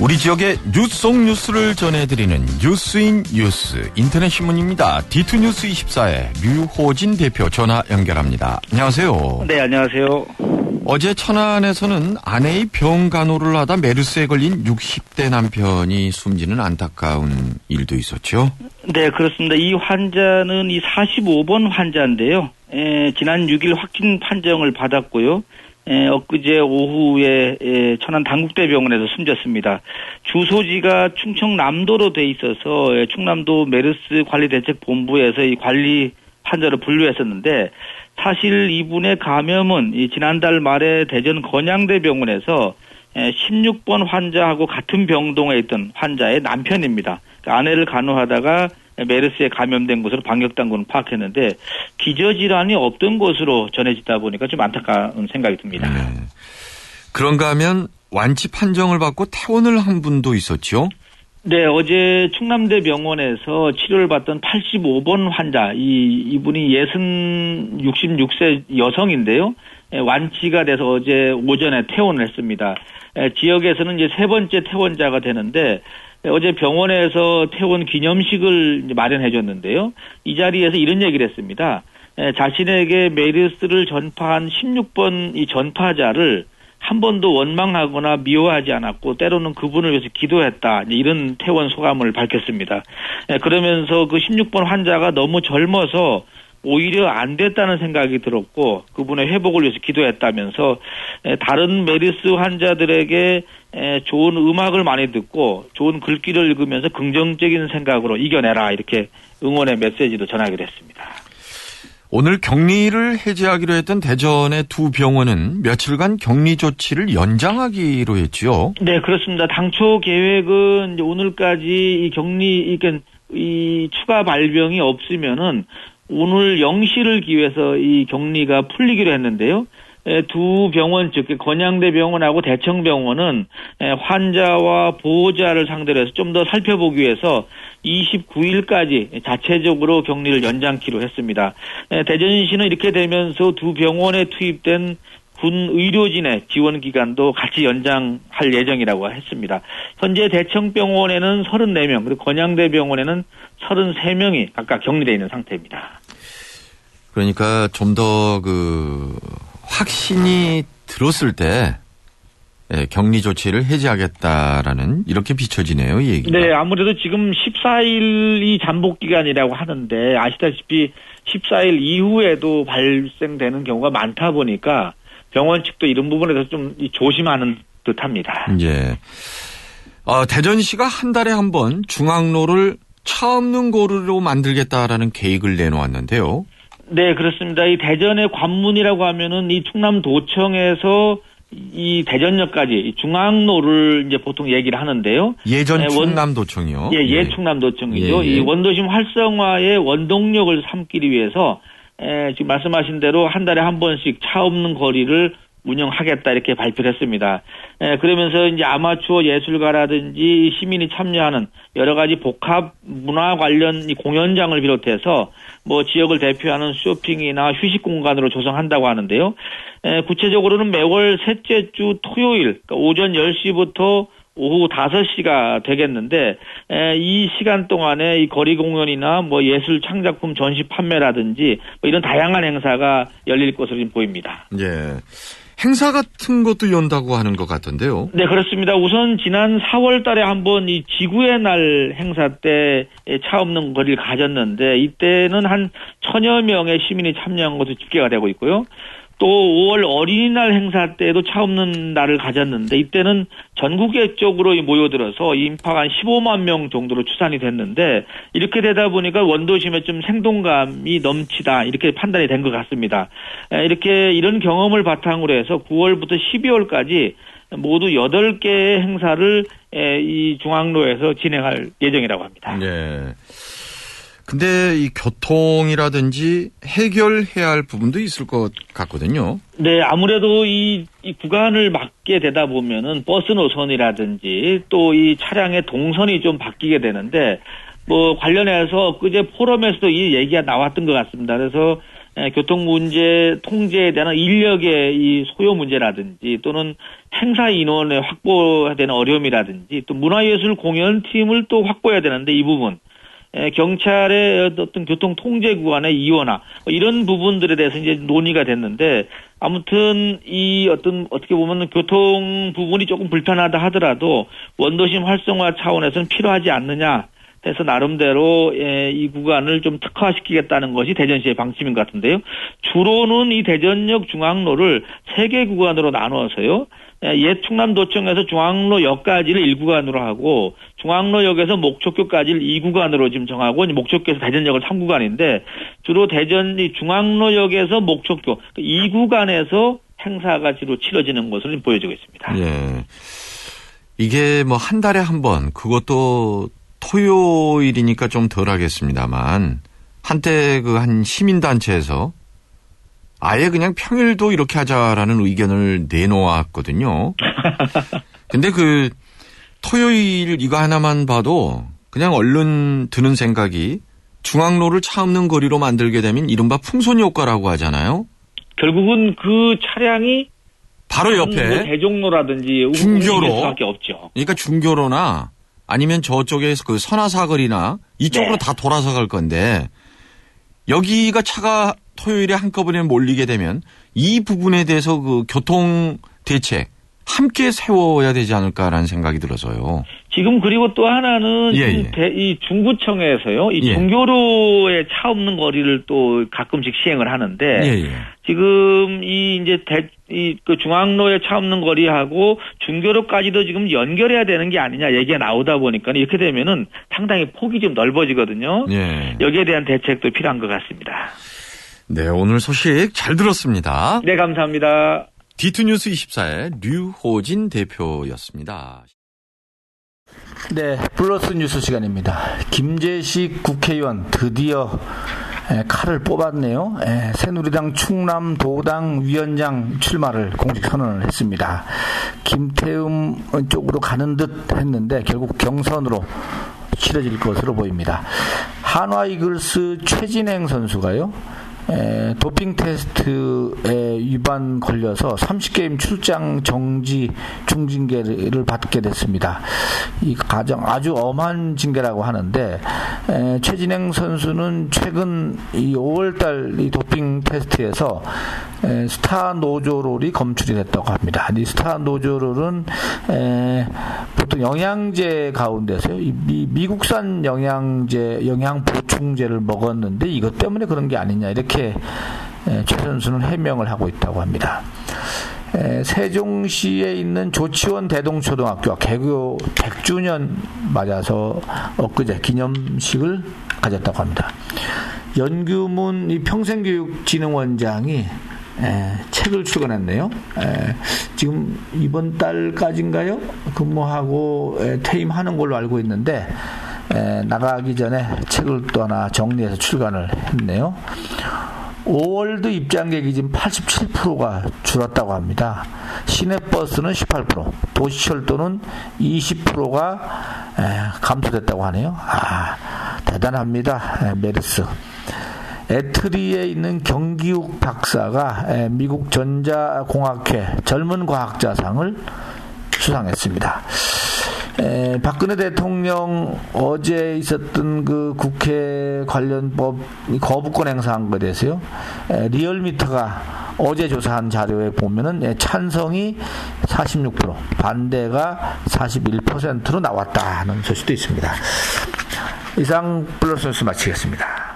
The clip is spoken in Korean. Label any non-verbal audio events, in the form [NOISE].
우리 지역의 뉴스 속 뉴스를 전해드리는 뉴스인 뉴스 인터넷 신문입니다. 디투 뉴스 24의 류호진 대표 전화 연결합니다. 안녕하세요. 네, 안녕하세요. 어제 천안에서는 아내의 병 간호를 하다 메르스에 걸린 60대 남편이 숨지는 안타까운 일도 있었죠. 네, 그렇습니다. 이 환자는 이 45번 환자인데요. 에, 지난 6일 확진 판정을 받았고요. 에, 엊그제 오후에 에, 천안 당국대병원에서 숨졌습니다. 주소지가 충청남도로 돼 있어서 에, 충남도 메르스 관리대책본부에서 이 관리 환자를 분류했었는데 사실 이분의 감염은 이 지난달 말에 대전 건양대병원에서 16번 환자하고 같은 병동에 있던 환자의 남편입니다. 그러니까 아내를 간호하다가 메르스에 감염된 것으로 방역당국은 파악했는데 기저질환이 없던 것으로 전해지다 보니까 좀 안타까운 생각이 듭니다. 네. 그런가 하면 완치 판정을 받고 퇴원을 한 분도 있었죠? 네, 어제 충남대 병원에서 치료를 받던 85번 환자, 이, 이분이 60, 66세 여성인데요. 예, 완치가 돼서 어제 오전에 퇴원을 했습니다. 예, 지역에서는 이제 세 번째 퇴원자가 되는데 예, 어제 병원에서 퇴원 기념식을 마련해 줬는데요. 이 자리에서 이런 얘기를 했습니다. 자신에게 메르스를 전파한 16번 이 전파자를 한 번도 원망하거나 미워하지 않았고 때로는 그분을 위해서 기도했다 이런 퇴원 소감을 밝혔습니다. 예, 그러면서 그 16번 환자가 너무 젊어서 오히려 안 됐다는 생각이 들었고 그분의 회복을 위해서 기도했다면서 예, 다른 메르스 환자들에게 예, 좋은 음악을 많이 듣고 좋은 글귀를 읽으면서 긍정적인 생각으로 이겨내라 이렇게 응원의 메시지도 전하기로 했습니다. 오늘 격리를 해제하기로 했던 대전의 두 병원은 며칠간 격리 조치를 연장하기로 했죠. 네, 그렇습니다. 당초 계획은 오늘까지 이 격리 그러니까 이 추가 발병이 없으면은 오늘 0시를 기해서 이 격리가 풀리기로 했는데요. 두 병원 즉 건양대 병원하고 대청병원은 환자와 보호자를 상대로 해서 좀 더 살펴보기 위해서 29일까지 자체적으로 격리를 연장키로 했습니다. 대전시는 이렇게 되면서 두 병원에 투입된 군 의료진의 지원 기간도 같이 연장할 예정이라고 했습니다. 현재 대청병원에는 34명, 그리고 건양대병원에는 33명이 각각 격리되어 있는 상태입니다. 그러니까 좀 더 그 확신이 들었을 때 예, 격리 조치를 해제하겠다라는 이렇게 비춰지네요, 이 얘기가. 네, 아무래도 지금 14일이 잠복 기간이라고 하는데 아시다시피 14일 이후에도 발생되는 경우가 많다 보니까 병원 측도 이런 부분에 대해서 좀 조심하는 듯합니다. 예. 어, 대전시가 한 달에 한 번 중앙로를 차 없는 고루로 만들겠다라는 계획을 내놓았는데요. 네, 그렇습니다. 이 대전의 관문이라고 하면은 이 충남도청에서 이 대전역까지 중앙로를 이제 보통 얘기를 하는데요. 예전 네, 충남도청이요. 예, 예, 예. 충남도청이죠. 예, 예. 이 원도심 활성화의 원동력을 삼기 위해서 에, 지금 말씀하신 대로 한 달에 한 번씩 차 없는 거리를 운영하겠다 이렇게 발표를 했습니다. 에, 그러면서 이제 아마추어 예술가라든지 시민이 참여하는 여러 가지 복합 문화 관련 이 공연장을 비롯해서 뭐 지역을 대표하는 쇼핑이나 휴식 공간으로 조성한다고 하는데요. 에, 구체적으로는 매월 셋째 주 토요일 그러니까 오전 10시부터 오후 5시가 되겠는데 에, 이 시간 동안에 이 거리 공연이나 뭐 예술 창작품 전시 판매라든지 뭐 이런 다양한 행사가 열릴 것으로 보입니다. 예. 행사 같은 것도 연다고 하는 것 같은데요. 네, 그렇습니다. 우선 지난 4월 달에 한번 이 지구의 날 행사 때 차 없는 거리를 가졌는데 이때는 한 천여 명의 시민이 참여한 것으로 집계가 되고 있고요. 또 5월 어린이날 행사 때도 차 없는 날을 가졌는데 이때는 전국적으로 모여들어서 인파가 한 15만 명 정도로 추산이 됐는데 이렇게 되다 보니까 원도심에 좀 생동감이 넘치다 이렇게 판단이 된 것 같습니다. 이렇게 이런 경험을 바탕으로 해서 9월부터 12월까지 모두 8개의 행사를 이 중앙로에서 진행할 예정이라고 합니다. 네. 근데 이 교통이라든지 해결해야 할 부분도 있을 것 같거든요. 네, 아무래도 이, 이 구간을 막게 되다 보면은 버스 노선이라든지 또 이 차량의 동선이 좀 바뀌게 되는데 뭐 관련해서 그제 포럼에서도 이 얘기가 나왔던 것 같습니다. 그래서 에, 교통 문제 통제에 대한 인력의 이 소요 문제라든지 또는 행사 인원의 확보되는 어려움이라든지 또 문화예술 공연팀을 또 확보해야 되는데 이 부분 에, 경찰의 어떤 교통 통제 구간의 이원화 뭐 이런 부분들에 대해서 이제 논의가 됐는데 아무튼 이 어떤 어떻게 보면 교통 부분이 조금 불편하다 하더라도 원도심 활성화 차원에서는 필요하지 않느냐 해서 나름대로 예, 이 구간을 좀 특화시키겠다는 것이 대전시의 방침인 것 같은데요. 주로는 이 대전역 중앙로를 세 개 구간으로 나누어서요. 예, 옛 충남도청에서 중앙로역까지를 1구간으로 하고 중앙로역에서 목초교까지를 2구간으로 지금 정하고 목초교에서 대전역을 3구간인데 주로 대전 이 중앙로역에서 목초교 2구간에서 행사가 주로 치러지는 지금 보여지고 있습니다. 예. 이게 뭐 한 달에 한 번, 그것도 토요일이니까 좀 덜 하겠습니다만, 한때 그 한 시민단체에서 아예 그냥 평일도 이렇게 하자라는 의견을 내놓았거든요. [LAUGHS] 근데 그 토요일 이거 하나만 봐도 그냥 얼른 드는 생각이 중앙로를 차 없는 거리로 만들게 되면 이른바 풍선 효과라고 하잖아요. 결국은 그 차량이 바로 뭐 옆에 대종로라든지 중교로. 수밖에 없죠. 그러니까 중교로나 아니면 저쪽에서 그 선화사거리나 이쪽으로 네. 다 돌아서 갈 건데 여기가 차가 토요일에 한꺼번에 몰리게 되면 이 부분에 대해서 그 교통 대책 함께 세워야 되지 않을까라는 생각이 들어서요. 지금 그리고 또 하나는 예, 예. 대- 이 중구청에서요, 이 예. 중교로에 차 없는 거리를 또 가끔씩 시행을 하는데 예, 예. 지금 이 이제 대, 이 그 중앙로에 차 없는 거리하고 중교로까지도 지금 연결해야 되는 게 아니냐 얘기가 나오다 보니까 이렇게 되면은 상당히 폭이 좀 넓어지거든요. 예. 여기에 대한 대책도 필요한 것 같습니다. 네, 오늘 소식 잘 들었습니다. 네, 감사합니다. 디투뉴스 24의 류호진 대표였습니다. 네, 플러스 뉴스 시간입니다. 김재식 국회의원 드디어 에, 칼을 뽑았네요. 에, 새누리당 충남도당 위원장 출마를 공식 선언을 했습니다. 김태음 쪽으로 가는 듯 했는데 결국 경선으로 치러질 것으로 보입니다. 한화 이글스 최진행 선수가요. 에, 도핑 테스트에 위반 걸려서 30게임 출장 정지 중징계를 받게 됐습니다. 이 가장 아주 엄한 징계라고 하는데 에, 최진행 선수는 최근 이 5월달 이 도핑 테스트에서 에, 스타 노조롤이 검출이 됐다고 합니다. 이 스타 노조롤은 에, 보통 영양제 미, 미국산 영양제 영양 보충제를 먹었는데 이것 때문에 그런 게 아니냐 이렇게 에, 최 선수는 해명을 하고 있다고 합니다. 에, 세종시에 있는 조치원 대동초등학교가 개교 100주년 맞아서 엊그제 기념식을 가졌다고 합니다. 연규문 이 평생교육진흥원장이 에, 책을 출간했네요. 에, 지금 이번 달까지인가요? 근무하고 에, 퇴임하는 걸로 알고 있는데 에, 나가기 전에 책을 또 하나 정리해서 출간을 했네요. 5월드 입장객이 지금 87%가 줄었다고 합니다. 시내버스는 18%, 도시철도는 20%가 감소됐다고 하네요. 아, 대단합니다. 에, 메르스. 에트리에 있는 경기욱 박사가 에, 미국 전자공학회 젊은 과학자상을 수상했습니다. 에, 박근혜 대통령 어제 있었던 그 국회 관련법 거부권 행사한 것에 대해서요. 에, 리얼미터가 어제 조사한 자료에 보면은 에, 찬성이 46%, 반대가 41%로 나왔다는 소식도 있습니다. 이상 플러스 마치겠습니다.